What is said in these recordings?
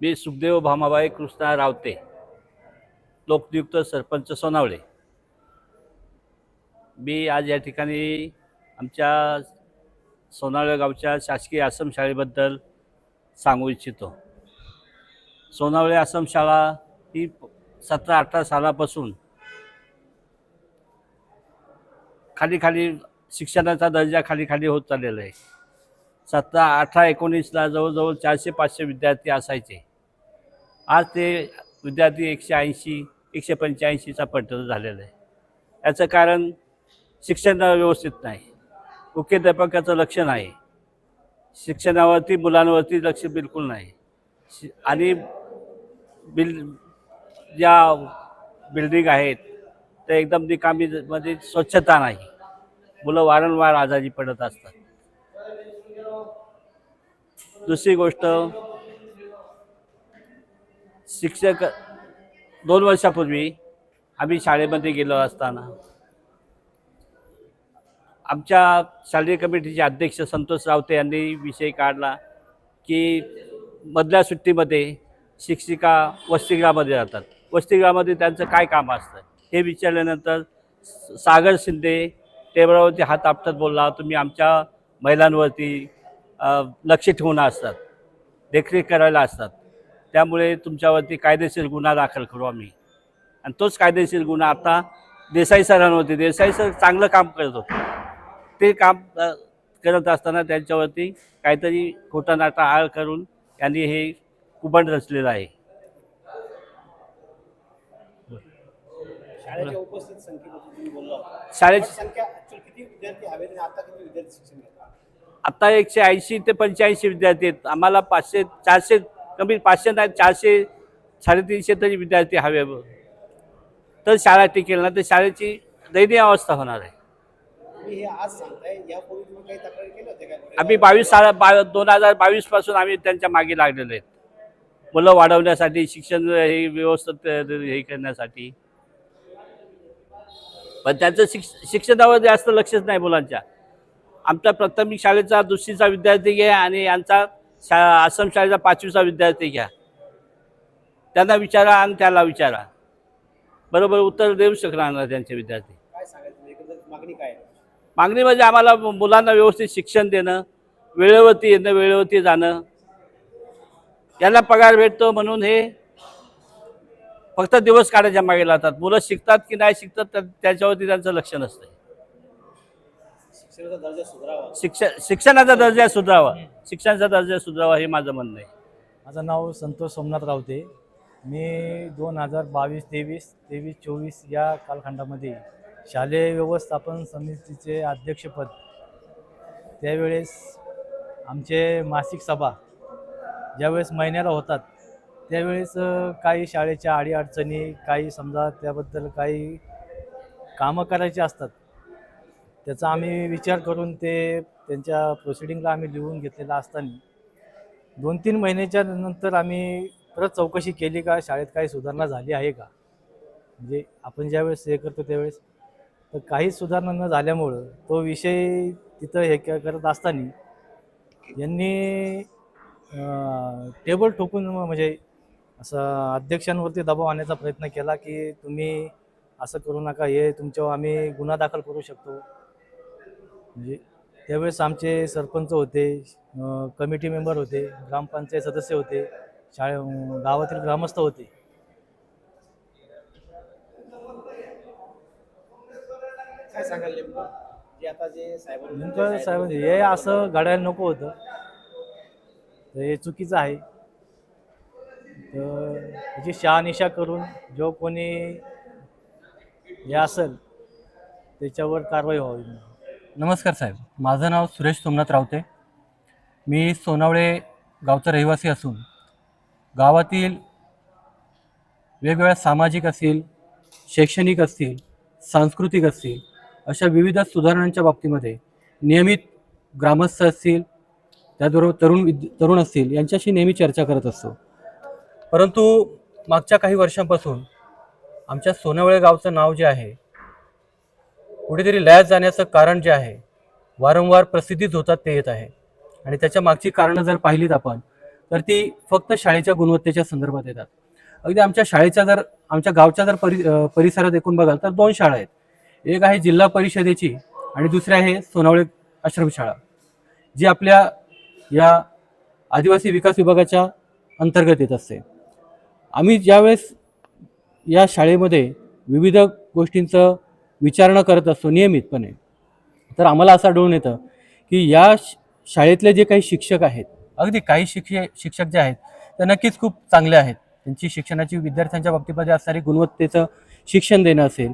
मी सुखदेव भामाबाई कृष्णा रावते. लोकनियुक्त सरपंच सोनावळे. मी आज या ठिकाणी आमच्या सोनावळे गावच्या शासकीय आश्रमशाळेबद्दल सांगू इच्छितो. सोनावळे आश्रमशाळा ही सतरा अठरा सालापासून खाली खाली शिक्षणाचा दर्जा खाली खाली होत चाललेला आहे. सतरा अठरा एकोणीसला जवळजवळ चारशे पाचशे विद्यार्थी असायचे. आज ते विद्यार्थी एकशे ऐंशी एकशे पंच्याऐंशीचा पट्ट झालेला आहे. याचं कारण शिक्षण व्यवस्थित नाही. मुख्याध्यापकाचं लक्ष नाही. शिक्षणावरती मुलांवरती लक्ष बिलकुल नाही. शि आणि बिल ज्या बिल्डिंग आहेत त्या एकदम निकामी मध्ये स्वच्छता नाही. मुलं वारंवार आजारी पडत असतात. दुसरी गोष्ट शिक्षक दोन वर्षापूर्वी आम्ही शाळेमध्ये गेलो असताना आमच्या शालेय कमिटीचे अध्यक्ष संतोष रावते यांनी विषय काढला की मधल्या सुट्टीमध्ये शिक्षिका वसतिगृहामध्ये जातात. वसतिगृहामध्ये त्यांचं काय काम असतं? हे विचारल्यानंतर सागर शिंदे टेबलावरती हात आपटत बोलला तुम्ही आमच्या महिलांवरती लक्ष ठेवून असतात. देखरेख करायला असतात. त्यामुळे तुमच्यावरती कायदेशीर गुन्हा दाखल करू आम्ही. आणि तोच कायदेशीर गुन्हा आता देसाई सरांवरती देसाई सर चांगलं काम करत होते. ते काम करत असताना त्यांच्यावरती काहीतरी खोटा नाटा आळ करून यांनी हे कुबंड रचलेलं आहे. शाळेच्या उपस्थित संख्येबद्दल तुम्ही बोलला शाळेची संख्या actual किती विद्यार्थी हवे आणि आता किती विद्यार्थी शिक्षण घेतात आता एकशे ऐंशी ते पंच्याऐंशी विद्यार्थी आहेत. आम्हाला पाचशे चारशे कमी पाचशे नाही चारशे साडेतीनशे तरी विद्यार्थी हवे तर शाळा टिकेल ना तर शाळेची दयनीय अवस्था होणार आहे. आम्ही बावीस साल बा दोन हजार बावीसपासून आम्ही त्यांच्या मागे लागलेलो आहेत. मुलं वाढवण्यासाठी शिक्षण हे व्यवस्थित हे करण्यासाठी. पण त्यांचं शिक्ष शिक्षणावर जास्त लक्षच नाही मुलांच्या. आमच्या प्राथमिक शाळेचा दुसरीचा विद्यार्थी घ्या आणि यांचा शा आश्रम शाळेचा पाचवीचा विद्यार्थी घ्या. त्यांना विचारा आणि त्याला विचारा. बरोबर उत्तर देऊ शकणार ना त्यांचे विद्यार्थी. काय सांगायचं म्हणजे एकंदरीत मागणी काय आहे? मागणी म्हणजे आम्हाला मुलांना व्यवस्थित शिक्षण देणं वेळेवरती येणं वेळेवरती जाणं. यांना पगार भेटतो म्हणून हे फक्त दिवस काढायच्या मागे लागतात मुलं शिकतात की नाही शिकतात त्या- त्याच्यावरती त्यांचं लक्ष नसतं शिक्षण शिक्षणाचा दर्जा सुधारावा. शिक्षणाचा दर्जा सुधारावा हे माझं म्हणणं आहे. माझं नाव संतोष सोमनाथ रावते. मी दोन हजार बावीस तेवीस तेवीस चोवीस या कालखंडामध्ये शालेय व्यवस्थापन समितीचे अध्यक्षपद त्यावेळेस आमचे मासिक सभा ज्यावेळेस महिन्याला होतात त्यावेळेस काही शाळेच्या अडीअडचणी काही समजा त्याबद्दल काही कामं करायची असतात त्याचा आम्ही विचार करून ते त्यांच्या प्रोसिडिंगला आम्ही लिहून घेतलेला असताना दोन तीन महिन्याच्या नंतर आम्ही परत चौकशी केली का शाळेत काही सुधारणा झाली आहे का? म्हणजे आपण ज्यावेळेस हे करतो त्यावेळेस. तर काहीच सुधारणा न झाल्यामुळं तो विषय तिथं हे क- करत असताना यांनी टेबल ठोकून म्हणजे असं अध्यक्षांवरती दबाव आणण्याचा प्रयत्न केला की तुम्ही असं करू नका हे तुमच्यावर आम्ही गुन्हा दाखल करू शकतो. म्हणजे त्यावेळेस आमचे सरपंच होते कमिटी मेंबर होते ग्रामपंचायत सदस्य होते शाळे गावातील ग्रामस्थ होते. काय सांगाल नेमकं? जे आता जे साहेब नेमकं साहेब हे असं घडायला नको होतं. तर हे चुकीचं आहे. तर त्याची शहानिशा करून जो कोणी हे असेल त्याच्यावर कारवाई व्हावी नमस्कार साहेब. माझं नाव सुरेश सोमनाथ रावते. मी सोनावळे गावचा रहिवासी असून गावातील वेगवेगळ्या सामाजिक असतील शैक्षणिक असतील सांस्कृतिक असतील अशा विविध सुधारणांच्या बाबतीमध्ये नियमित ग्रामस्थ असतील त्याचबरोबर तरुण विद तरुण असतील यांच्याशी नेहमी चर्चा करत असतो. परंतु मागच्या काही वर्षांपासून आमच्या सोनावळे गावचं नाव जे आहे कुठेतरी लयात जाण्याचं कारण जे आहे वारंवार प्रसिद्धीत होतात ते येत आहे. आणि त्याच्या मागची कारणं जर पाहिलीत आपण तर ती फक्त शाळेच्या गुणवत्तेच्या संदर्भात येतात. अगदी आमच्या शाळेच्या जर आमच्या गावच्या जर परि परिसरात एकूण बघाल तर दोन शाळा आहेत. एक आहे जिल्हा परिषदेची आणि दुसरी आहे सोनावळे आश्रमशाळा जी आपल्या या आदिवासी विकास विभागाच्या अंतर्गत येत असते. आम्ही ज्यावेळेस या शाळेमध्ये विविध गोष्टींचं विचारणा करत असतो नियमितपणे. तर आम्हाला असं आढळून येतं की या श- शाळेतले जे काही शिक्षक आहेत अगदी काही शिक्षक शिक्षक जे आहेत ते नक्कीच खूप चांगले आहेत. त्यांची शिक्षणाची विद्यार्थ्यांच्या बाबतीमध्ये असणारी गुणवत्तेचं शिक्षण देणं असेल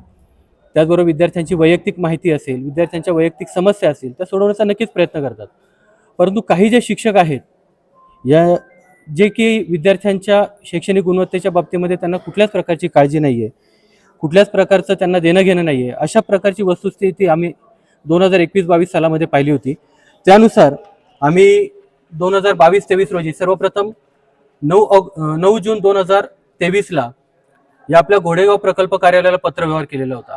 त्याचबरोबर विद्यार्थ्यांची वैयक्तिक माहिती असेल विद्यार्थ्यांच्या वैयक्तिक समस्या असतील त्या सोडवण्याचा नक्कीच प्रयत्न करतात. परंतु काही जे शिक्षक आहेत या जे की विद्यार्थ्यांच्या शैक्षणिक गुणवत्तेच्या बाबतीमध्ये त्यांना कुठल्याच प्रकारची काळजी नाही आहे कुठल्याच प्रकारचं त्यांना देणं घेणं नाही आहे अशा प्रकारची वस्तुस्थिती आम्ही दोन हजार एकवीस बावीस सालामध्ये पाहिली होती. त्यानुसार आम्ही दोन हजार बावीस तेवीस रोजी सर्वप्रथम नऊ ऑग नऊ जून दोन हजार तेवीसला या आपल्या घोडेगाव प्रकल्प कार्यालयाला पत्रव्यवहार केलेला होता.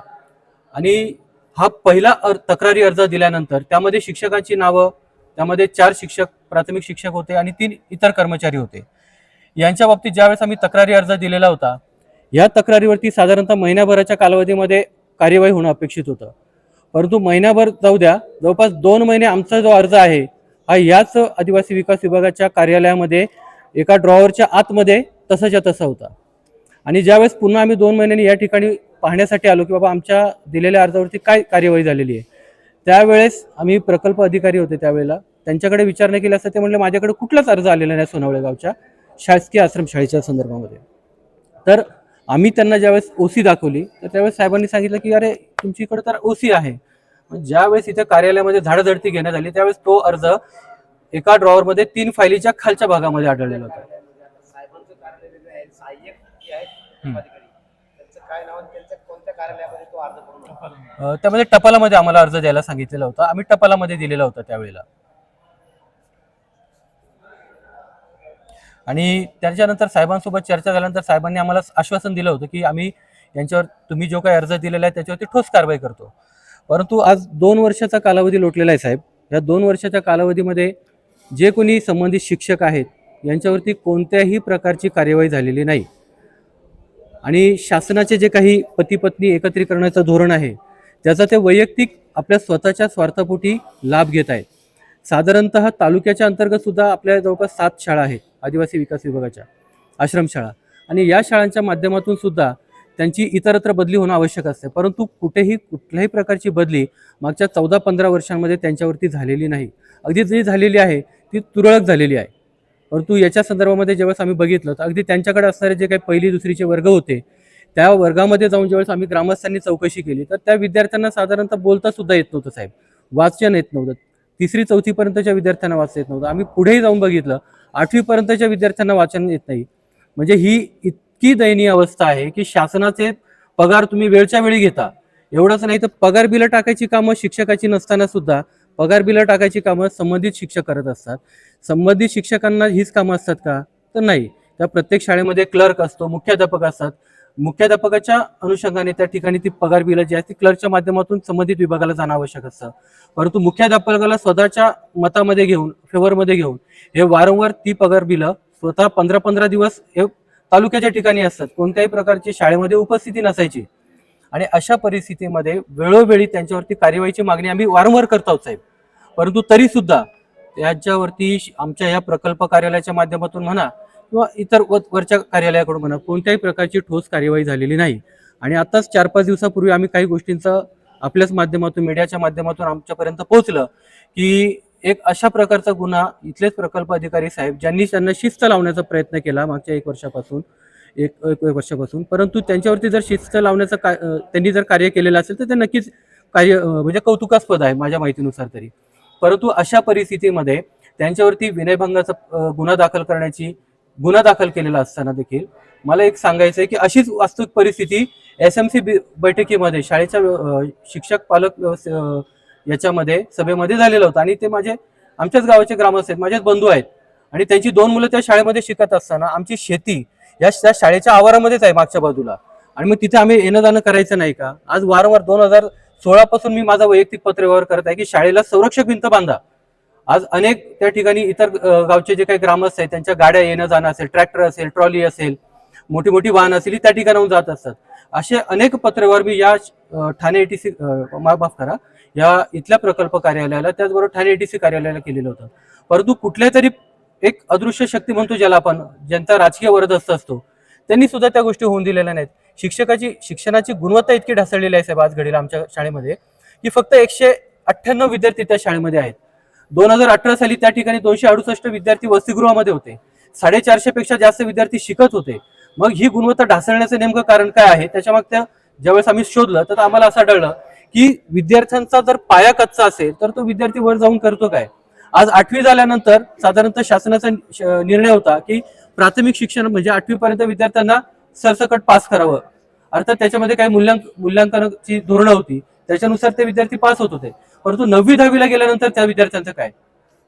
आणि हा पहिला अर तक्रारी अर्ज दिल्यानंतर त्यामध्ये शिक्षकांची नावं त्यामध्ये चार शिक्षक प्राथमिक शिक्षक होते आणि तीन इतर कर्मचारी होते. यांच्या बाबतीत ज्यावेळेस आम्ही तक्रारी अर्ज दिलेला होता या तक्रारीवरती साधारणतः महिन्याभराच्या कालावधीमध्ये कार्यवाही होणं अपेक्षित होतं. परंतु महिन्याभर जाऊ द्या जवळपास दोन महिने आमचा जो अर्ज आहे हा याच आदिवासी विकास विभागाच्या कार्यालयामध्ये एका ड्रॉवरच्या आतमध्ये तसाच्या तसा होता. आणि ज्यावेळेस पुन्हा आम्ही दोन महिन्यांनी या ठिकाणी पाहण्यासाठी आलो की बाबा आमच्या दिलेल्या अर्जावरती काय कार्यवाही झालेली आहे त्यावेळेस आम्ही प्रकल्प अधिकारी होते त्यावेळेला. त्यांच्याकडे विचारणा केली असता ते म्हणले माझ्याकडे कुठलाच अर्ज आलेला नाही सोनावळे गावच्या शासकीय आश्रमशाळेच्या संदर्भामध्ये. तर आम्ही त्यांना ज्यावेळेस ओसी दाखवली तर त्यावेळेस साहेबांनी सांगितलं की अरे तुमच्याकडे तर ओसी आहे. ज्यावेळेस इथे कार्यालयामध्ये झाडझडती घेण्यात आली त्यावेळेस तो अर्ज एका ड्रॉवरमध्ये तीन फायलीच्या खालच्या भागामध्ये आढळलेला होता. त्यामध्ये टपालामध्ये आम्हाला अर्ज द्यायला सांगितलेला होता. आम्ही टपालामध्ये दिलेला होता त्यावेळेला. आणि त्याच्यानंतर साहेबांसोबत चर्चा झाल्यानंतर साहेबांनी आम्हाला आश्वासन दिलं होतं की आम्ही यांच्यावर तुम्ही जो काही अर्ज दिलेला आहे त्याच्यावरती ठोस कारवाई करतो. परंतु आज दोन वर्षाचा कालावधी लोटलेला आहे साहेब. या दोन वर्षाच्या कालावधीमध्ये जे कोणी संबंधित शिक्षक आहेत यांच्यावरती कोणत्याही प्रकारची कार्यवाही झालेली नाही. आणि शासनाचे जे काही पती पत्नी एकत्रीकरणाचं धोरण आहे त्याचा ते वैयक्तिक आपल्या स्वतःच्या स्वार्थापोटी लाभ घेत आहेत. साधारणत तालुक्याच्या अंतर्गत सुद्धा आपल्या जवळपास सात शाळा आहेत. आदिवासी विकास विभागाच्या आश्रमशाळा आणि या शाळांच्या माध्यमातून सुद्धा त्यांची इतरत्र बदली होणं आवश्यक असते. परंतु कुठेही कुठल्याही प्रकारची बदली मागच्या चौदा पंधरा वर्षांमध्ये त्यांच्यावरती झालेली नाही. अगदी जी झालेली आहे ती तुरळक झालेली आहे. परंतु याच्या संदर्भामध्ये ज्यावेळेस आम्ही बघितलं तर अगदी त्यांच्याकडे असणारे जे काही पहिली दुसरीचे वर्ग होते त्या वर्गामध्ये जाऊन ज्यावेळेस आम्ही ग्रामस्थांनी चौकशी केली तर त्या विद्यार्थ्यांना साधारणतः बोलता सुद्धा येत नव्हतं साहेब. वाचन येत नव्हतं. तिसरी चौथीपर्यंतच्या विद्यार्थ्यांना वाचता येत नव्हतं. आम्ही पुढेही जाऊन बघितलं आठवीपर्यंतच्या विद्यार्थ्यांना वाचन येत नाही. म्हणजे ही इतकी दयनीय अवस्था आहे की शासनाचे पगार तुम्ही वेळच्या वेळी घेता. एवढंच नाही तर पगार बिलं टाकायची कामं शिक्षकाची नसताना सुद्धा पगार बिलं टाकायची कामं संबंधित शिक्षक करत असतात. संबंधित शिक्षकांना हीच कामं असतात का? तर नाही. त्या प्रत्येक शाळेमध्ये क्लर्क असतो मुख्याध्यापक असतात. मुख्याध्यापकाच्या अनुषंगाने त्या ठिकाणी ती पगार बिलं जी आहेत ती क्लर्कच्या माध्यमातून संबंधित विभागाला जाणं आवश्यक असतं. परंतु मुख्याध्यापकाला स्वतःच्या मतामध्ये घेऊन फेवरमध्ये घेऊन हे वारंवार ती पगार बिलं स्वतः पंधरा पंधरा दिवस हे तालुक्याच्या ठिकाणी असतात. कोणत्याही प्रकारची शाळेमध्ये उपस्थिती नसायची. आणि अशा परिस्थितीमध्ये वेळोवेळी त्यांच्यावरती कार्यवाहीची मागणी आम्ही वारंवार करत आहोत साहेब. परंतु तरी सुद्धा त्याच्यावरती श- आमच्या या प्रकल्प कार्यालयाच्या माध्यमातून म्हणा किंवा इतर व- वरच्या कार्यालयाकडून म्हणा कोणत्याही प्रकारची ठोस कार्यवाही झालेली नाही. आणि आताच चार पाच दिवसापूर्वी आम्ही काही गोष्टींचं आपल्याच माध्यमातून मीडियाच्या माध्यमातून आमच्यापर्यंत पोहोचलं की एक अशा प्रकारचा गुन्हा इथलेच प्रकल्प अधिकारी साहेब ज्यांनी त्यांना शिस्त लावण्याचा प्रयत्न केला मागच्या एक वर्षापासून एक एक वर्षापासून. परंतु त्यांच्यावरती जर शिस्त लावण्याचं का त्यांनी जर कार्य केलेलं असेल तर ते नक्कीच कार्य म्हणजे कौतुकास्पद आहे माझ्या माहितीनुसार तरी. परंतु अशा परिस्थितीमध्ये त्यांच्यावरती विनयभंगाचा गुन्हा दाखल करण्याची गुन्हा दाखल केलेला असताना देखील मला एक सांगायचं आहे की अशीच वास्तविक परिस्थिती एस एम सी बैठकीमध्ये शाळेच्या शिक्षक पालक व्यवस्थ- याच्यामध्ये सभेमध्ये झालेलं होतं. आणि ते माझे आमच्याच गावाचे ग्रामस्थ आहेत माझेच बंधू आहेत. आणि त्यांची दोन मुलं त्या शाळेमध्ये शिकत असताना आमची शेती या त्या शाळेच्या आवारामध्येच आहे मागच्या बाजूला. आणि मग तिथे आम्ही येणं जाणं करायचं नाही का? आज वारंवार दोन हजार सोळापासून मी माझा वैयक्तिक पत्रव्यवहार करत आहे की शाळेला संरक्षक भिंत बांधा. आज अनेक त्या ठिकाणी इतर गावचे जे काही ग्रामस्थ आहेत त्यांच्या गाड्या येणं जाणं असेल ट्रॅक्टर असेल ट्रॉली असेल मोठी मोठी वाहन असेल ही त्या ठिकाणाहून जात असतात. असे अनेक पत्रव्यवहार मी या अ, ठाणे एटीसी माफ करा या इथल्या प्रकल्प कार्यालयाला त्याचबरोबर ठाणे एटीसी कार्यालयाला केलेलं होतं. परंतु कुठल्या तरी एक अदृश्य शक्ती म्हणतो ज्याला आपण ज्यांचा राजकीय वरदस्त असतो त्यांनी सुद्धा त्या गोष्टी होऊन दिलेल्या नाहीत. शिक्षकाची शिक्षणाची गुणवत्ता इतकी ढासळलेली आहे साहेब आज घडीला आमच्या शाळेमध्ये की फक्त एकशे अठ्ठ्याण्णव विद्यार्थी त्या शाळेमध्ये आहेत. दोन हजार अठरा साली त्या ठिकाणी दोनशे अडुसष्ट विद्यार्थी वसतिगृहामध्ये होते. साडेचारशे पेक्षा जास्त विद्यार्थी शिकत होते. मग ही गुणवत्ता ढासळण्याचं नेमकं कारण काय आहे? त्याच्या मागच्या ज्यावेळेस आम्ही शोधलं तर आम्हाला असं आढळलं की विद्यार्थ्यांचा जर पाया कच्चा असेल तर तो विद्यार्थी वर जाऊन करतो काय? आज आठवी झाल्यानंतर साधारणतः शासनाचा निर्णय होता की प्राथमिक शिक्षण म्हणजे आठवीपर्यंत विद्यार्थ्यांना सरसकट पास करावं. अर्थात त्याच्यामध्ये काही मूल्यांक मूल्यांकनाची धोरणं होती. त्याच्यानुसार ते विद्यार्थी पास होत होते. परंतु नववी दहावीला गेल्यानंतर त्या विद्यार्थ्यांचं काय?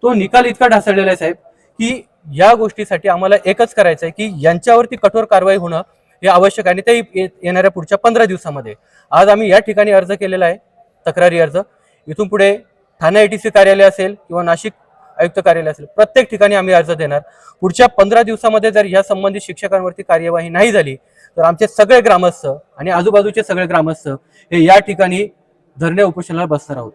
तो निकाल इतका ढासळलेला आहे साहेब की या गोष्टीसाठी आम्हाला एकच करायचं आहे की यांच्यावरती कठोर कारवाई होणं हे आवश्यक आहे आणि ते ये- येणाऱ्या पुढच्या पंधरा दिवसामध्ये. आज आम्ही या ठिकाणी अर्ज केलेला आहे तक्रारी अर्ज. इथून पुढे ठाणे सी कार्यालय असेल किंवा नाशिक आयुक्त कार्यालय असेल प्रत्येक ठिकाणी आम्ही अर्ज देणार. पुढच्या पंधरा दिवसामध्ये जर या संबंधित शिक्षकांवरती कार्यवाही नाही झाली तर आमचे सगळे ग्रामस्थ आणि आजूबाजूचे सगळे ग्रामस्थ हे या ठिकाणी धरणे उपोषणाला बसणार आहोत.